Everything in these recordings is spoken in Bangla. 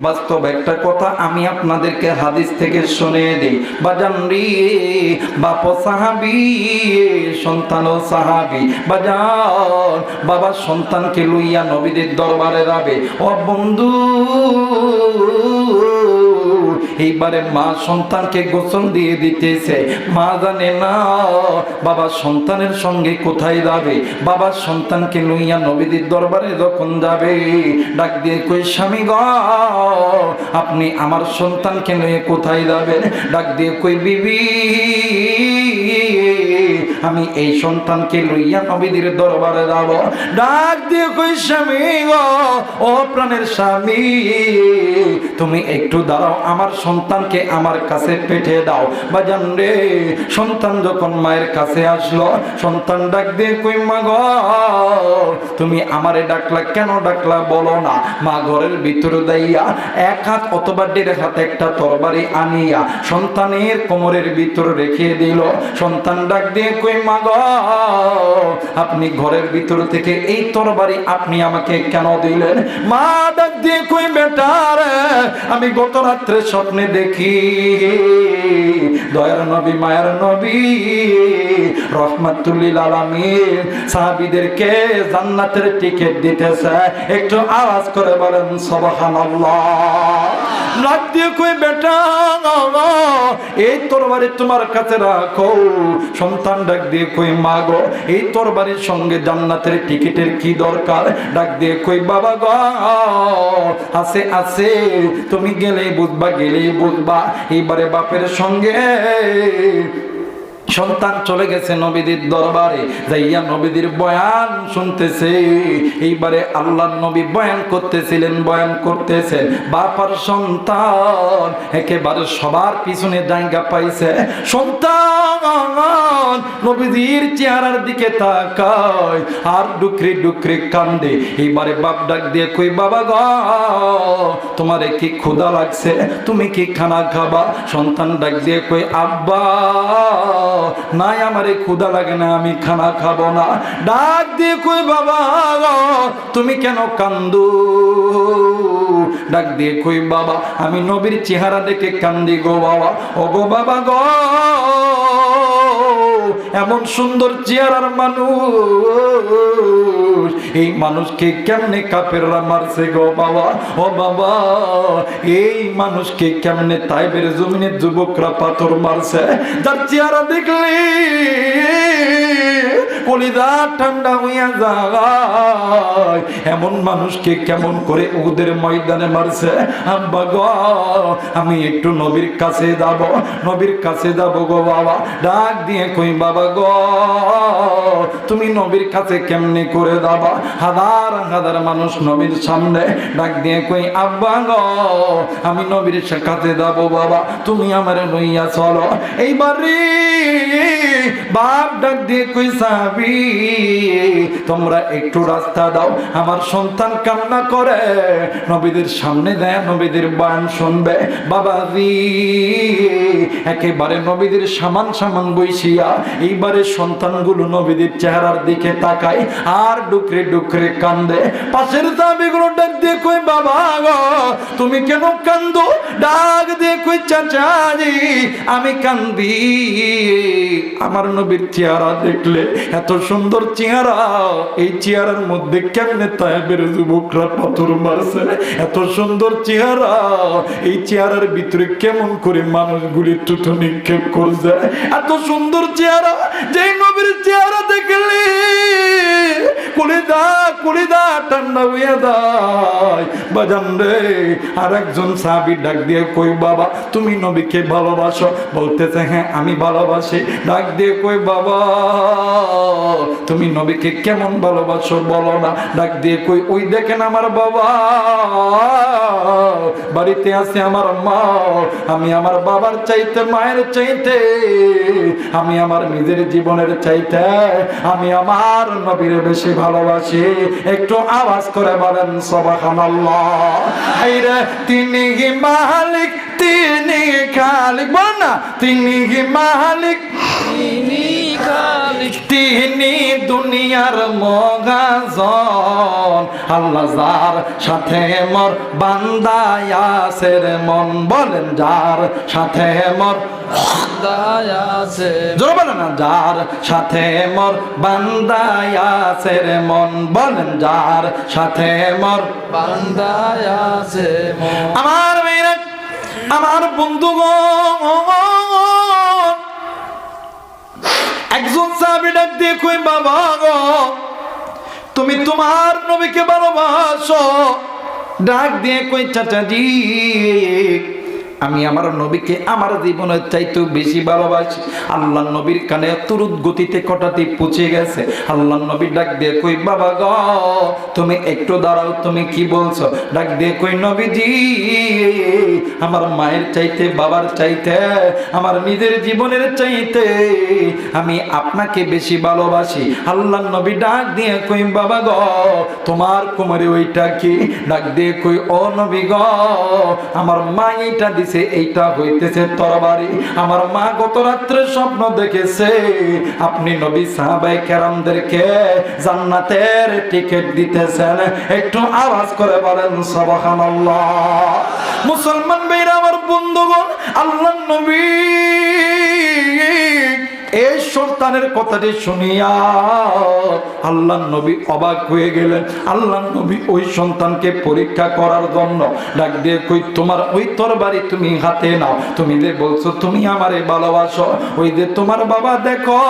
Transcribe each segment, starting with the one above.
বাস্তব একটা কথা আমি আপনাদেরকে হাদিস থেকে শুনে দিই। বাজান রে, বাপ সাহাবি, সন্তান ও সাহাবি, বাজান, বাবা সন্তানকে লইয়া নবীদের দরবারে যাবে। ও বন্ধু এইবারে মা সন্তানকে গোসল দিয়ে দিতেছে। মা জানে, না, বাবা সন্তানের সঙ্গে কোথায় যাবে? বাবা সন্তানকে লইয়া নবীদের দরবারে যখন যাবে, ডাক দিয়ে কই স্বামী গ, আপনি আমার সন্তানকে নিয়ে কোথায় যাবেন? ডাক দিয়ে কই বিবি আমি এই সন্তানকে লইয়া নবীদের দরবারে যাব। ডাক দিয়ে কই, স্বামী গো, ও প্রাণের স্বামী, তুমি একটু দাঁড়াও, আমার সন্তানকে আমার কাছে পেঠে দাও। বাজান রে, সন্তান যখন মায়ের কাছে আসলো, সন্তান ডাক দিয়ে কই, মা গো, তুমি আমারে ডাকলা, কেন ডাকলা বলো না? মা ঘরের ভিতরে দাইয়া এক হাত অথবা দেড় হাত একটা তরবারি আনিয়া সন্তানের কোমরের ভিতরে রেখে দিল। সন্তান ডাক দিয়ে কই মা গো আপনি ঘরের ভিতর থেকে এই তরবারি আপনি আমাকে কেন দিলেন? মা, ডাক দিয়ে কই বেটার আমি গত রাত্রে স্বপ্নে দেখি, দয়ার নবী, মায়ার নবী, রহমাতুল্লিল সাহাবীদেরকে জান্নাতের টিকিট দিতেছে। একটু আওয়াজ করে বলেন, সুবহানাল্লাহ। রাত দিয়ে কই, বেটা এই তরবারি তোমার কাছে রাখো সন্তান ডাক দিয়ে কই, মা গো, এই তোর বাড়ির সঙ্গে জান্নাতের টিকিটের কি দরকার? ডাক দিয়ে কই, বাবা গো, আছে আছে, তুমি গেলেই বুঝবা গেলেই বুঝবা। এইবারে বাপের সঙ্গে সন্তান চলে গেছে নবীদের দরবারে, যাইয়া নবীদের বয়ান শুনতেছে। এইবারে আল্লাহ নবী বয়ান করতেছিলেন, বয়ান করতেছেন বাপার সন্তান একেবারে সবার পিছনে জায়গা পাইছে। সন্তান নবীদের চেহারার দিকে তাকায় আর ডুকরি ডুকরি কান্দে। এইবারে বাপ ডাক দিয়ে কই বাবা গো, তোমারে কি ক্ষুদা লাগছে? তুমি কি খানা খাবা? সন্তান ডাক দিয়ে কই আব্বা নাই আমারে ক্ষুদা লাগে না, আমি খানা খাব না। ডাক দিয়ে কই, বাবা তুমি কেন কান্দু? ডাক দিয়ে কই, বাবা, আমি নবীর চেহারা দেখে কান্দি গো, বাবা। ও গো বাবা গো, এমন সুন্দর চেহারার মানুষ এই মানুষকে কেমনে কাপেররা মারছে গো বাবা? ও বাবা, এই মানুষকে কেমনে তাইবের জমিনের যুবকরা পাথর মারছে? যার চেহারা দেখলে কলিদা ঠান্ডা হইয়া এমন মানুষকে কেমন করে ওদের ময়দানে মারছে? আব্বা গো, আমি একটু নবীর কাছে যাব, নবীর কাছে যাব গো বাবা। ডাক দিয়ে কই, বাবা গো, তুমি নবীর কাছে কেমনে করে দাবা হাজার হাজার মানুষ নবীর সামনে ডাক দিয়ে কই, আব্বা গো, আমি নবীর কাছে যাব বাবা, তুমি আমার লইয়া চলো। এইবারে বাপ ডাক দিয়ে কই সাবি তোমরা একটু রাস্তা দাও, আমার সন্তান কান্না করে। নবীদের সামনে দেয় নবীদের বান শুনবে, বাবা বাবাজি একেবারে নবীদের সামান সামান বইসিয়া, এইবারে সন্তানগুলো নবীদের চেহারার দিকে তাকায়, আর ডুকরে ডুকরে কান্দে। পাশের দাবিগুলো ডাক দিয়ে কই বাবা গো, তুমি কেন কান্দো? ডাক দিয়ে কই চাচাজি, আমি কান্দি। আমার নবীর চেহারা দেখলে এত সুন্দর চেহারা। এই চেহারার মধ্যে কেমনে তাইবের যুবকরা পাথর মারছে? এত সুন্দর চেহারা। এই চেহারার ভিতরে কেমন করে মানুষগুলি তুতো নিক্ষেপ করছে? এত সুন্দর চেহারা। যেই নবীর চেহারা দেখলে ডাক দিয়ে কই, বাবা, তুমি নবীকে ভালোবাসো? বলতেছে হ্যাঁ আমি ভালোবাসি। ডাক দিয়ে কই, বাবা, তুমি নবীকে কেমন ভালোবাসো বলো না? ডাক দিয়ে কই, ওই দেখেন আমার বাবা, বাড়িতে আছে আমার মা। আমি আমার বাবার চাইতে, মায়ের চাইতে, আমি আমার নিজের জীবনের চাইতে, আমি আমার নবীর বেশি ভালোবাসি একটু আওয়াজ করে বলেন সবাহানাল্লাহ। হাইরে তিনি কি মালিক তিনি খালিক বল না তিনি কি মালিক। তিনি তিনি দুনিয়ার মগাজন আল্লাহ যার সাথে মর বান্দায়াসের মন বলেন যার সাথে মর যার সাথে মর মন। বলেন যার সাথে মর আমার মেয়েরা আমার বন্ধুগণ একজন সাহাবী ডাক দিয়ে কই বাবা গো তুমি তোমার নবীকে ভালোবাসো? ডাক দিয়ে কই চাচাজি আমি আমার নবীকে আমার জীবনের চাইতেও বেশি ভালোবাসি। আল্লাহ নবীর কানে তুরুত গতিতে কটাতে পৌঁছে গেছে। আল্লাহ নবী ডাক দিয়ে কই, বাবা গ, তুমি একটু দাঁড়াও, তুমি কি বলছো? ডাক দিয়ে কই, নবীজি, আমার মায়ের চাইতে, বাবার চাইতে, আমার নিজের জীবনের চাইতে আমি আপনাকে বেশি ভালোবাসি। আল্লাহ নবী ডাক দিয়ে কই, বাবা গ, তোমার কুমারী ওইটা কি? ডাক দিয়ে কই, ও নবী গ, আমার মা এইটা দিছে এইটা হইতেছে তরবারি। আমার মা গত রাত্রে স্বপ্ন দেখেছে, আপনি নবী সাহাবাই কেরামদেরকে জান্নাতের টিকিট দিতেছেন। একটু আওয়াজ করে বলেন সবহান মুসলমান ভাইরা, আমার বন্ধুগণ আল্লাহ নবী এই সন্তানের কথাটি শুনিয়া আল্লাহ নবী অবাক হয়ে গেলেন। আল্লাহ নবী ওই সন্তানকে পরীক্ষা করার জন্য ডাক দিয়ে কই, তোমার ওই তরবারি তুমি হাতে নাও। তুমি যে বলছো তুমি আমারে ভালোবাসো। ওই যে তোমার বাবা দেখো,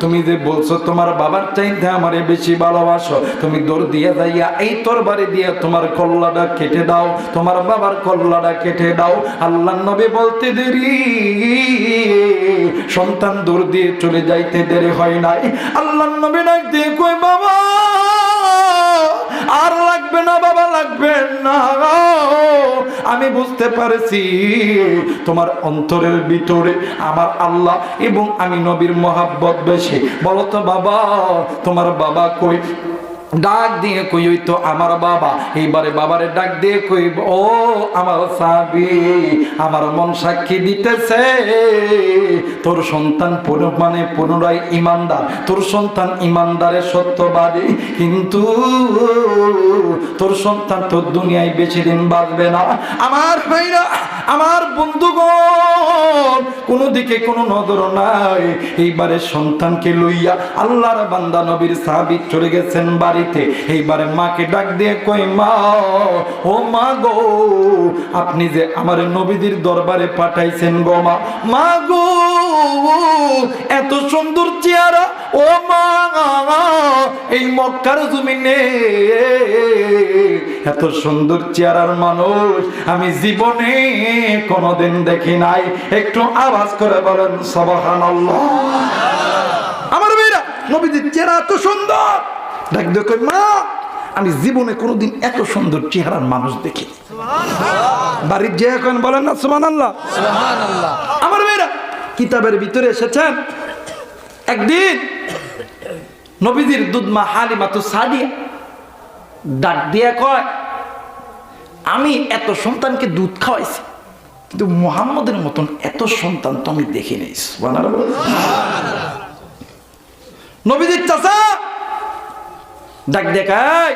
তুমি যে বলছো তোমার বাবার চাইতে আমারে বেশি ভালোবাসো। তুমি দৌড় দিয়ে যাইয়া এই তরবারি দিয়ে তোমার কল্লাটা কেটে দাও। তোমার বাবার কল্লাটা কেটে দাও। আল্লাহ নবী বলতে দেরি সন্তান দূর দিয়ে চলে যাইতে দেরি হয় নাই। আল্লাহ নবী ডাক দিয়ে কই, বাবা, আর লাগবে না, বাবা, লাগবে না। আমি বুঝতে পারছি তোমার অন্তরের ভিতরে আমার আল্লাহ এবং আমি নবীর মহাব্বত বেশি। বলো তো, বাবা, তোমার বাবা কই? ডাক দিয়ে কই ওই তো আমার বাবা। এইবারে বাবারে ডাক দিয়ে কই ও আমার সাবি, আমার মন সাক্ষী দিতেছে। তোর সন্তান মানে পুনরায় ইমানদার। তোর সন্তান ইমানদারের সত্যবাদী। কিন্তু তোর সন্তান তোর দুনিয়ায় বেশি দিন বাঁচবে না। আমার ভাইরা, আমার বন্ধুগণ, কোনো দিকে কোনো নজর নাই। এইবারে সন্তানকে লইয়া আল্লাহর বান্দা নবীর সাহাবী চলে গেছেন বাড়িতে। এইবারে মাকে ডাক দিয়ে কই মা, ও মা গো, আপনি যে আমার নবীদের দরবারে পাঠাইছেন গো মা মা গো, এত সুন্দর চেহারা, ও মা, এই মক্কার জমিনে এত সুন্দর চেহারার মানুষ আমি জীবনে কোনোদিন দেখি নাই। একটু আওয়াজ করে বলেন সবহানাল্লাহ। আমার মেয়েরা নবীদের চেহারা এত সুন্দর। ডাক দেখো মা আমি জীবনে কোনোদিন এত সুন্দর চেহারার মানুষ দেখি বাড়ির যে এখন বলেন না সুমান আল্লাহ আমার মেয়েরা কিতাবের ভিতরে এসেছেন একদিন নবীজির দুধমা হালিমা তো সাদিয়া ডাক দিয়ে কয়, আমি এত সন্তানকে দুধ খাওয়াইছি, কিন্তু মোহাম্মদের মতন এত সন্তান তো আমি দেখি নেই। নবীজির চাষা ডাক দেখায়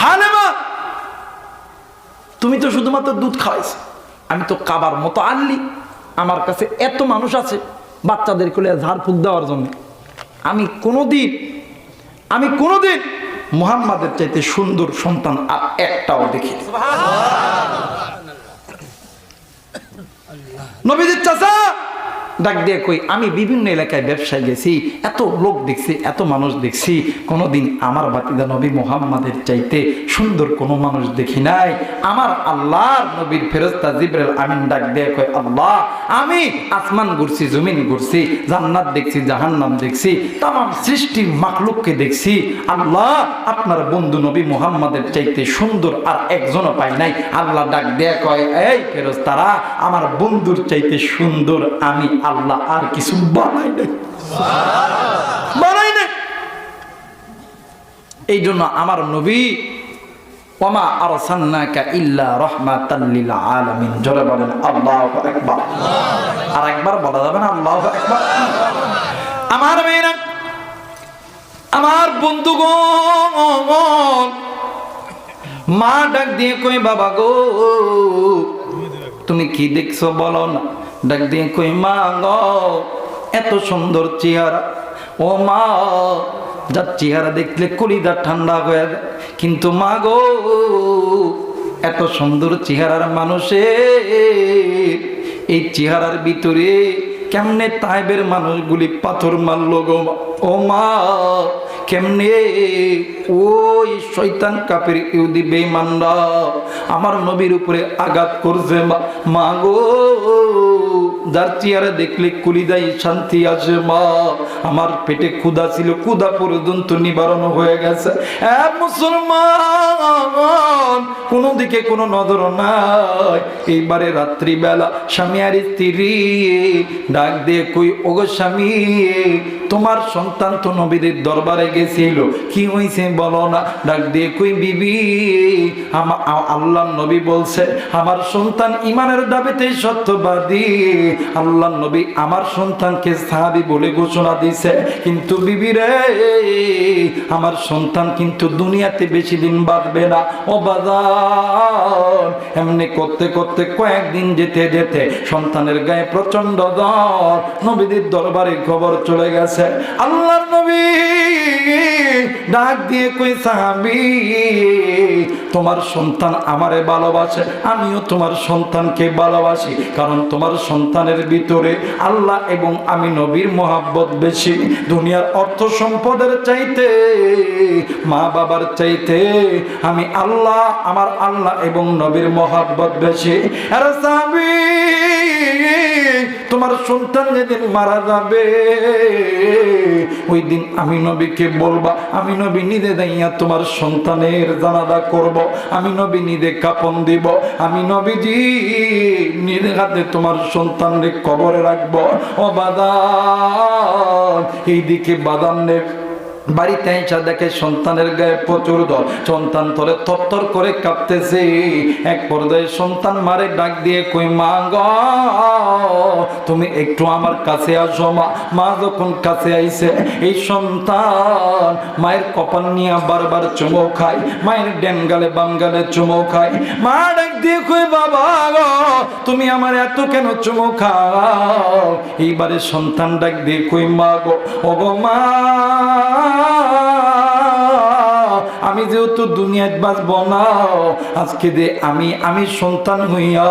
হালেমা তুমি তো শুধুমাত্র দুধ খাওয়াইছো, আমি তো কাবার মতো আনলি, আমার কাছে এত মানুষ আছে বাচ্চাদের কোলে ঝাড়ফুঁক দেওয়ার জন্য। আমি কোনোদিন আমি কোনোদিন মুহাম্মাদের চাইতে সুন্দর সন্তান আর একটাও দেখি নবীদের চাচা! ডাক দিয়ে কই, আমি বিভিন্ন এলাকায় ব্যবসায় গেছি, এত লোক দেখছি, এত মানুষ দেখছি, কোনোদিন আমার বাতিদা নবী মোহাম্মদের চাইতে সুন্দর কোনো মানুষ দেখি নাই। আমার আল্লাহর নবীর ফেরস্তা জিব্রাইল আমিন ডাক দিয়ে কই, আল্লাহ, আমি আসমান ঘুরছি, জমিন ঘুরছি, জান্নাত দেখছি, জাহান্নাম দেখছি তাম সৃষ্টি মাকলুককে দেখছি। আল্লাহ, আপনার বন্ধু নবী মোহাম্মদের চাইতে সুন্দর আর একজনও পাই নাই। আল্লাহ ডাক দিয়ে কয়, এই ফেরস্তারা আমার বন্ধুর চাইতে সুন্দর আমি আল্লাহ আর কিছু বানাই নাই। বানাই নাই। এই জন্য আমার নবী আমার মা ডাক দিয়ে কই বাবা গো, তুমি কি দেখছ বলো না? ডাক দিয়ে কই, মা গো, এত সুন্দর চেহারা। ও মা, যার চেহারা দেখলে কলিদা ঠান্ডা হয়ে যায়। কিন্তু মা গো, এত সুন্দর চেহারার মানুষের। এই চেহারার ভিতরে কেমনে তাইবের মানুষগুলি পাথর মারলো গো। ও মা, কেমনে? ওই শৈতান কাপের ইউদি বেঈমানরা আমার নবীর উপরে আঘাত করছে মা গো যার চেয়ারে দেখলে কুলিদাই শান্তি আছে মা। আমার পেটে ক্ষুদা ছিল ক্ষুদা পর্যন্ত নিবারণ হয়ে গেছে। মুসলমান, কোনো দিকে কোনো নজর নাই। এইবারে রাত্রিবেলা স্বামী আর স্ত্রী, ডাক দিয়ে কই, ওগো স্বামী তোমার সন্তান তো নবীদের দরবারে গেছিল। কি হয়েছে বলো না? ডাক দিয়ে কই, বিবি আল্লাহ নবী বলছে, আমার সন্তান ইমানের দাবিতে সত্যবাদী। আল্লাহ নবী আমার সন্তানকে সাহাবি বলে ঘোষণা দিছে। কিন্তু বিবি রে, আমার সন্তান কিন্তু দুনিয়াতে বেশি দিন বাঁচবে না। ও বাজার, এমনি করতে করতে কয়েকদিন যেতে যেতে সন্তানের গায়ে প্রচণ্ড জ্বর। নবীদের দরবারে খবর চলে গেছে আল্লাহর নবী ডাক দিয়ে কই, সাহাবি, তোমার সন্তান আমারে ভালোবাসে, আমিও তোমার সন্তানকে ভালোবাসি, কারণ তোমার সন্তানের ভিতরে আল্লাহ এবং আমি নবীর মোহাব্বত বেশি। দুনিয়ার অর্থ সম্পদের চাইতে, মা বাবার চাইতে আমি আল্লাহ, আমার আল্লাহ এবং নবীর মোহাব্বত বেশি। আরে সাহাবি তোমার সন্তান যেদিন মারা যাবে ওই দিন আমি নবীকে বলবা, আমি নবী নিদে দাইয়া তোমার সন্তানের জানাদা করব, আমি নবী নিদে কাপন দিব, আমি নবীজি নিদে হাতে তোমার সন্তানকে কবরে রাখব। ও বাদান এইদিকে বাদান নে বাড়িতে এসে দেখে সন্তানের গায়ে প্রচুর দল। সন্তান তরে থরথর করে কাঁপতেছে। এক পর্যায়ে সন্তান মারে ডাক দিয়ে কই মা গ, তুমি একটু আমার কাছে আসো মা। মা যখন কাছে আইছে এই সন্তান মায়ের কপাল নিয়ে বারবার চুমো খায়। মায়ের ডেন গালে বাম চুমো খায়। মা ডাক দিয়ে কই বাবা গো, তুমি আমার এত কেন চুমো খাও? এইবারে সন্তান ডাক দিয়ে কই মা গো ও গো মা আমি যেহেতু দুনিয়ায় বাঁচব না আজকে যে আমি আমি সন্তান হইয়া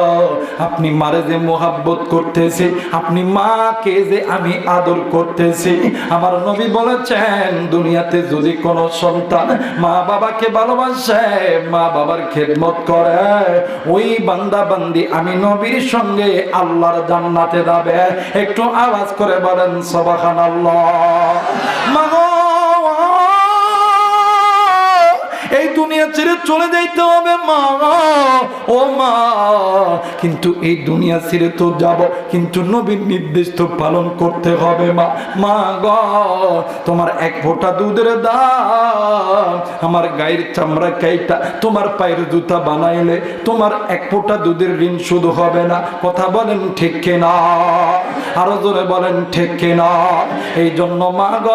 আপনি মারে যে মোহাব্বত করতেছি, আপনি মাকে যে আমি আদর করতেছি, আমার নবী বলেছেন, দুনিয়াতে যদি কোনো সন্তান মা বাবাকে ভালোবাসে, মা বাবার খেদমত করে, ওই বান্দা বান্দি আমি নবীর সঙ্গে আল্লাহর জান্নাতে যাবে। একটু আওয়াজ করে বলেন সবাখান আল্লাহ ছেড়ে চলে যাইতে হবে মা। ও মা, কিন্তু এই দুনিয়া ছেড়ে তো যাব, কিন্তু নবীর নির্দেশ তো পালন করতে হবে মা। মা গ, তোমার এক ফোঁটা দুধের দাম, আমার গায়ের চামড়া কাইটা তোমার পায়ের জুতা বানাইলে তোমার এক ফোঁটা দুধের ঋণ শুধু হবে না। কথা বলেন ঠিক কিনা? আরও জোরে বলেন ঠিক কিনা? এই জন্য মা গ,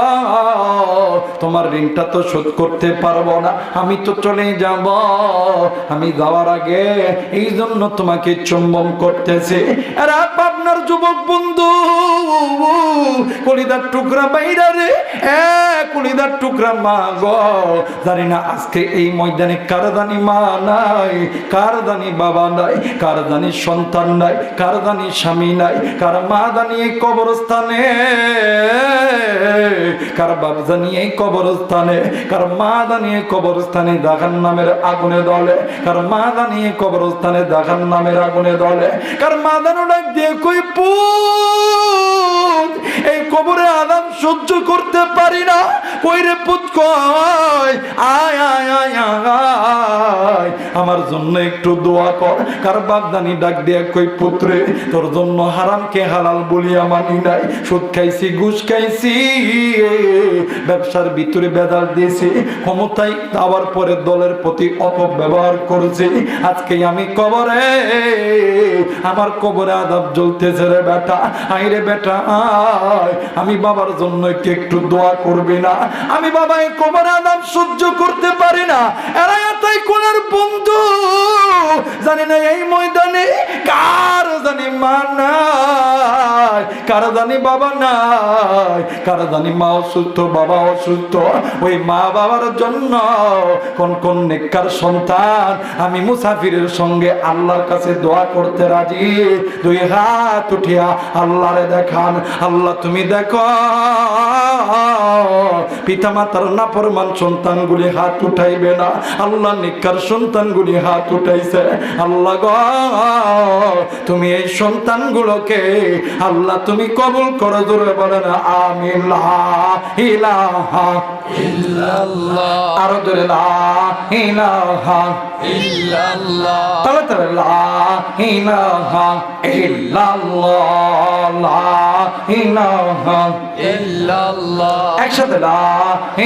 তোমার ঋণটা তো শোধ করতে পারব না। আমি তো চলে যাব। আমি যাওয়ার আগে এই জন্য তোমাকে চুম্বন করতেছে। আর আপনার যুবক বন্ধু, কলিদার টুকরা বাইরা রে। কলিদার টুকরা মা গো। জানি না আজকে এই ময়দানে কার জানি মা নাই, কার জানি বাবা নাই, কার জানি সন্তান নাই, কার জানি স্বামী নাই, কার মা এই কবরস্থানে, কার বাপ জানি এই কবরস্থানে, কার মা এই কবরস্থানে দেখার নামের আগুনে দলে। কার মা জানি এই কবরস্থানে দেখার নামের আগুনে দলে। কার মা জানো ডাক দিয়ে কই, পুত, এই কবরে আদাম সহ্য করতে পারি না। কই রে পুত আয় আয় আয় আয়। আমার জন্য একটু দোয়া কর। কার বাগদানি ডাক দিয়া কই, পুত্রে, তোর জন্য হারামকে হালাল বলিয়া মানি নাই। সুদ খাইছি, ঘুষ খাইছি ব্যবসার ভিতরে বেদাল দিয়েছি। ক্ষমতায় আবার পরে দলের প্রতি অপব্যবহার করেছি। আজকে আমি কবরে, আমার কবরে আদাব জ্বলতেছে রে বেটা। আই রে বেটা, আয়। আমি বাবার জন্য কি একটু দোয়া করবি না? আমি বাবা এই কোমর আদাম সহ্য করতে পারি না। এরা কোনের বন্ধু। জানি না এই ময়দানে কার জানি মা নাই, কার জানি বাবা নাই, কার জানি মা অসুস্থ, বাবা অসুস্থ। ওই মা বাবার জন্য কোন কোন নেককার সন্তান আমি মুসাফিরের সঙ্গে আল্লাহর কাছে দোয়া করতে রাজি। দুই হাত উঠিয়া আল্লাহরে দেখান, আল্লাহ তুমি দেখো। পিতা মাতার নাফরমান সন্তানগুলি হাত উঠাইবে না, আল্লাহ নিকার সন্তানগুলি হাত উঠাইছে। আল্লাহ গো, তুমি এই সন্তানগুলোকে আল্লাহ তুমি কবুল করো, জোরে বলে না ইলাহা আরও ইলাহা ইল্লাল্লাহ। তাহলে একসাথে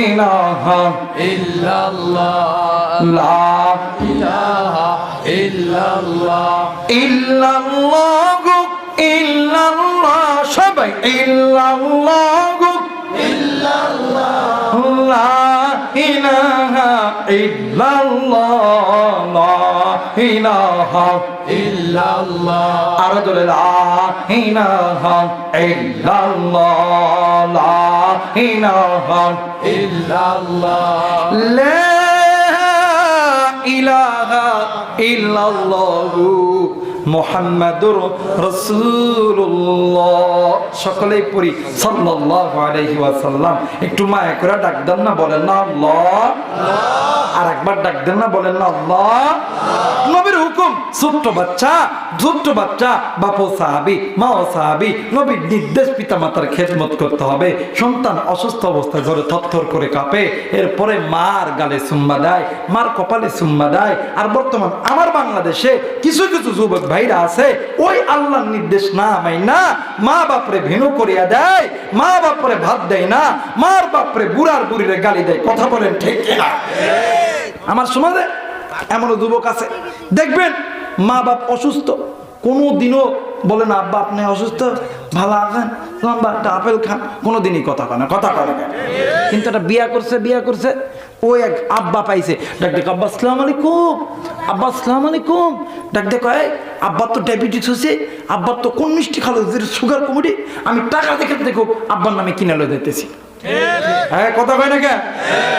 ইল্লাল্লাহ। ইল্লাল্লাহ ইল্লাল্লাহ সবাই ইল্লাল্লাহ ইল্লাল্লাহ লা ইলাহা ইল্লাল্লাহ লা ইলাহা ইল্লাল্লাহ আর জোরে লা ইলাহা ইল্লাল্লাহ লা ইলাহা ইল্লাল্লাহ লা ইলাহা ইল্লাল্লাহু মুহাম্মাদুর রাসূলুল্লাহ। সকলেই পড়ি। সাল্লাল্লাহু আলাইহি ওয়াসাল্লাম। একটু মায়া করে ডাক দেন না, বলেন না আল্লাহ। আর একবার ডাক দেন না, বলেন না আল্লাহ। নবীর হুকুম, ছোট্ট বাচ্চা ছোট্ট বাচ্চা সাহাবি সাহাবি, নবীর নির্দেশ পিতা মাতার খেদমত করতে হবে। সন্তান অসুস্থ অবস্থায় ধরে থরথর করে কাঁপে। এরপরে মার গালে সুম্মা দেয়, মার কপালে সুম্মা দেয়। আর বর্তমান আমার বাংলাদেশে কিছু কিছু যুবক ভাইরা আছে, ওই আল্লাহর নির্দেশ না মাই না মা বাপরে ভেনু করিয়া দেয়, মা বাপরে ভাত দেয় না, মার বাপরে বুড়ার বুড়িরে গালি দেয়। কথা বলেন ঠিক না আমার সমাজে এমনও যুবক আছে। দেখবেন, মা বাপ অসুস্থ, কোনো দিনও বলে না আব্বা আপনি অসুস্থ? ভালো আছেন? লম্বা একটা আপেল খান। কোনো দিনই কথা কয় কথা না কিন্তু একটা বিয়া করছে বিয়া করছে ওই এক আব্বা পাইছে। ডাক দেখ আব্বা আসসালাম আলাইকুম। আব্বা আসসালাম আলাইকুম। ডাক দেখ এই, আব্বার তো ডায়াবেটিস হয়েছে আব্বার তো কোন মিষ্টি খালো? সুগার কমিটি আমি টাকা দেখে দেখো আব্বার নামে কিনে লো দিতেছি হ্যাঁ কথা কয় না কেন?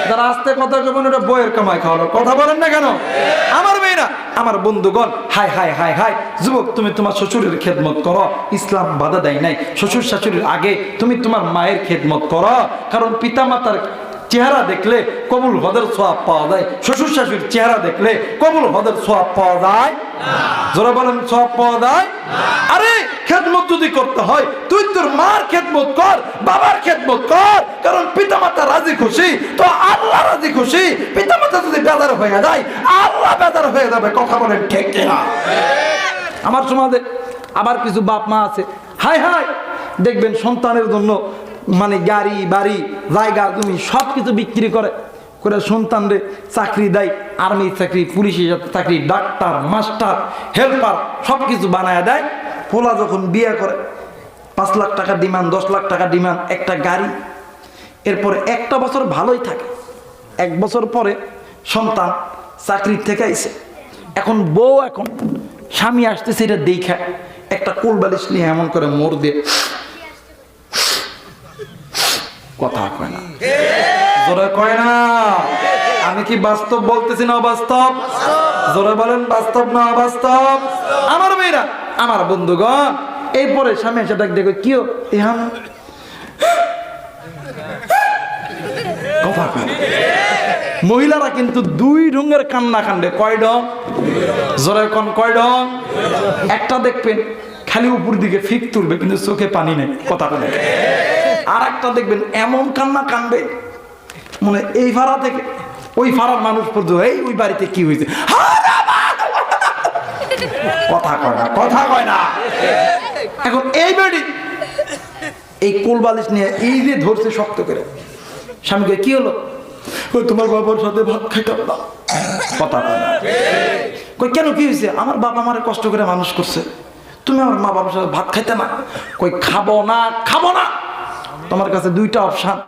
যারা আস্তে কথা কবেন ওটা বইয়ের কামাই খাওয়ালো কথা বলেন না কেন? আমার মেয়েরা আমার বন্ধুগণ হাই হাই হাই হাই যুবক তুমি তোমার শ্বশুরের খেদমত করো। ইসলাম বাধা দেয় নাই। শ্বশুর শাশুড়ির আগে তুমি তোমার মায়ের খেদমত করো। কারণ পিতামাতার চেহারা দেখলে কবুল হদের সোয়াব পাওয়া যায়। শ্বশুর শাশুড়ির চেহারা দেখলে কবুল হদের সোয়াব পাওয়া যায়। জোরা বলেন সোয়াব পাওয়া যায়? আরে খেদমত যদি করতে হয়, তুই তোর মার খেদমত কর, বাবার খেদমত কর, কারণ পিতামাতা রাজি খুশি, তো আল্লাহ রাজি খুশি, পিতামাতা যদি বেদার হয়ে যায়, আল্লাহ বেদার হয়ে যাবে, কথা বলেন ঠিক কিনা? আমার সমাজে আবার কিছু বাপ মা আছে হাই হাই দেখবেন সন্তানের জন্য মানে গাড়ি, বাড়ি, জায়গা, জমি সব কিছু বিক্রি করে করে সন্তানরে চাকরি দেয় আর্মি চাকরি, পুলিশের চাকরি ডাক্তার মাস্টার হেল্পার সব কিছু বানায় দেয় পোলা যখন বিয়ে করে, পাঁচ লাখ টাকা ডিমান্ড, দশ লাখ টাকা ডিমান্ড, একটা গাড়ি, এরপরে একটা বছর ভালোই থাকে। এক বছর পরে সন্তান চাকরি থেকে আইছে। এখন বউ এখন, স্বামী আসতেছে এটা দেখা, একটা কোল বালিশ নিয়ে এমন করে মোর দিয়ে। কথা কয় না। জোরে কয় না। আমি কি বাস্তব বলতেছি না বাস্তব জোরে বলেন বাস্তব না বাস্তব আমার মেয়েরা আমার বন্ধুগণ এই পরে স্বামী এসে ডাক দেখো কিও ইহান কথা মহিলারা কিন্তু দুই ঢঙ্গের কান্না কান্দে কয় ডং জোরে কোন কয় ডং একটা দেখবেন খালি উপর দিকে ফিক তুলবে, কিন্তু চোখে পানি নেই। কথা বলে। আর একটা দেখবেন এমন কান্না কানবে মানে এই ভাড়া থেকে, ওই ভাড়ার মানুষ পর্যন্ত, এই, ওই বাড়িতে কি হয়েছে? কথা কয় না কথা কয় না। এখন এই বাড়ি এই কোল বালিশ নিয়ে এই যে ধরছে শক্ত করে স্বামীকে কি হলো? তোমার বাবার সাথে ভাত খাইতাম না। কথা কয় না। কই কেন কি হয়েছে? আমার বাবা আমার কষ্ট করে মানুষ করছে। তুমি আমার মা বাবার সাথে ভাত খাইতে না। কই খাব না খাব না। তোমার কাছে দুইটা অপশন